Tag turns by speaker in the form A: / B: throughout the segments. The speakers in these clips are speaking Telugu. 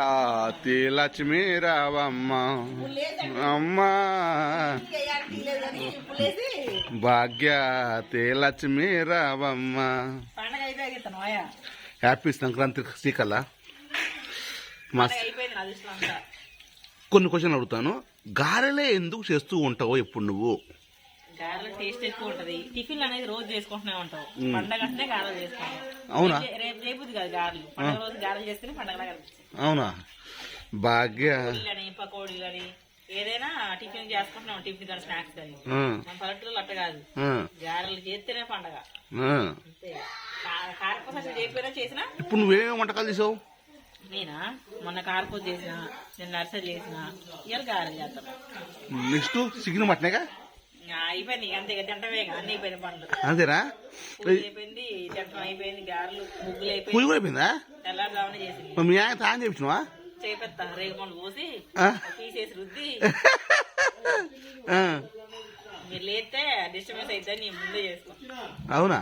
A: ఆతి లక్ష్మీ రావమ్మ అమ్మా. భాగ్యాతి లక్ష్మీ రావమ్మ. హ్యాపీ సంక్రాంతి శ్రీకళ మా కొన్ని క్వశ్చన్ అడుగుతాను. గారెలే ఎందుకు చేస్తూ ఉంటావో ఇప్పుడు నువ్వు?
B: గారెల టేస్ట్ ఎక్కువ ఉంటది. టిఫిన్ అనేది రోజు చేసుకుంటూనే ఉంటావు. పండగ అంటే గారెలు చేసుకుంటాం.
A: అవునా?
B: చేయబుద్ది కాదు గారెలు. పండగ రోజు గారెలు చేస్తేనే పండగలా కనిపిస్తుంది
A: అవునా? భాగ్య.
B: పూరీలని పకోడీలని ఏదైనా టిఫిన్ చేసుకుంటున్నాం టిఫిన్ కానీ స్నాక్స్ కానీ మన పల్లెటూరులో అట్ట కాదు. గారెలు చేస్తేనే పండగ. అంతే. కా- కారపూస అసలు చేయకపోయినా చేసినా?
A: ఇప్పుడు నువ్వేమేమి వంటకాలు చేసావు?
B: నేనా? మొన్న కారపూస చేసిన నేను నర్సరీ చేసిన ఇవాళ గారెలు చేస్తాను
A: నెక్స్ట్ చికెన్ మటనేగా?
B: ఇక అంతే తింటమే అన్ని అయిపోయిన పనులు
A: అంతేనా?
B: అయిపోయింది తింటం అయిపోయింది గారెలు ముగ్గులు
A: పూజ
B: అయిపోయింది
A: కూడా అయిపోయిందా?
B: తెల్లారుజామున చేసింది.
A: మరి మీ ఆయన తాను చేపించినవా?
B: చేపెత్తా రేగుమలు పోసి
A: ఆ?
B: తీసేసి రుద్ది.
A: ఆ,
B: మీరు లేస్తే డిస్టర్బెన్స్ అయితే నేను ముందే
A: అవునా?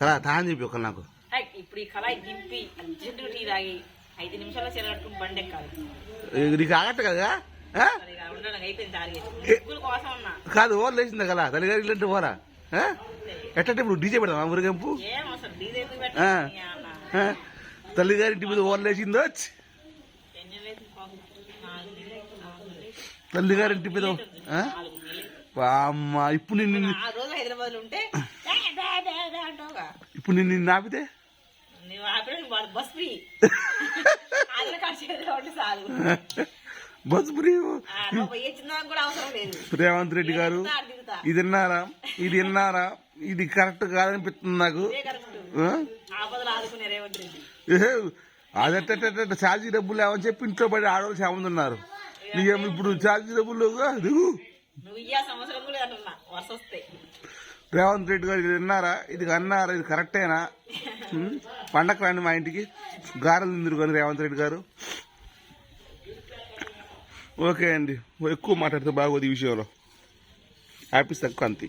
A: కదా తాను చెప్పి ఒక నాకు.
B: ఇప్పుడు ఈ కళాయి దింపి అర్జెంటుగా టీ తాగి ఐదు నిమిషాల్లో చెరగట్టుకుని బండి ఎక్కాలి.
A: నీకు ఆగట్ట కదా? ఆ?
B: మరి
A: కాదు ఓవర్ లేచిందా కదా తల్లిగారి ఇల్లంటే పోరా? ఆ? ఎట్టంటే ఇప్పుడు డీజే పెడదామా ఊరికెంపు? తల్లిగారి ఇంటి మీద ఓవర్ లేచిందో. తల్లిగారి ఇంటి మీద అమ్మ ఇప్పుడు నిన్ను ఇప్పుడు నిన్ను నిన్ను ఆపితే?
B: Bus free.
A: Bus Revanth Reddy garu. ఇది విన్నారా? ఇది విన్నారా? ఇది కరెక్ట్ కాదనిపిస్తుంది నాకు. అదెట్ట ఛార్జీ డబ్బులు లేవని చెప్పి ఇంట్లో పడి ఆడవాళ్ళు చామంది ఉన్నారు. నీకేమో ఇప్పుడు ఛార్జీ డబ్బులు? దిగు రేవంత్ రెడ్డి గారు ఇది విన్నారా? ఇది అన్నారా? ఇది కరెక్టేనా? పండగ రండి మా ఇంటికి. గారెలు తిందురు కానీ రేవంత్ రెడ్డి గారు. ఓకే అండి. ఎక్కువ మాట్లాడితే బాగోదు ఈ విషయంలో. హ్యాపీ సంక్రాంతి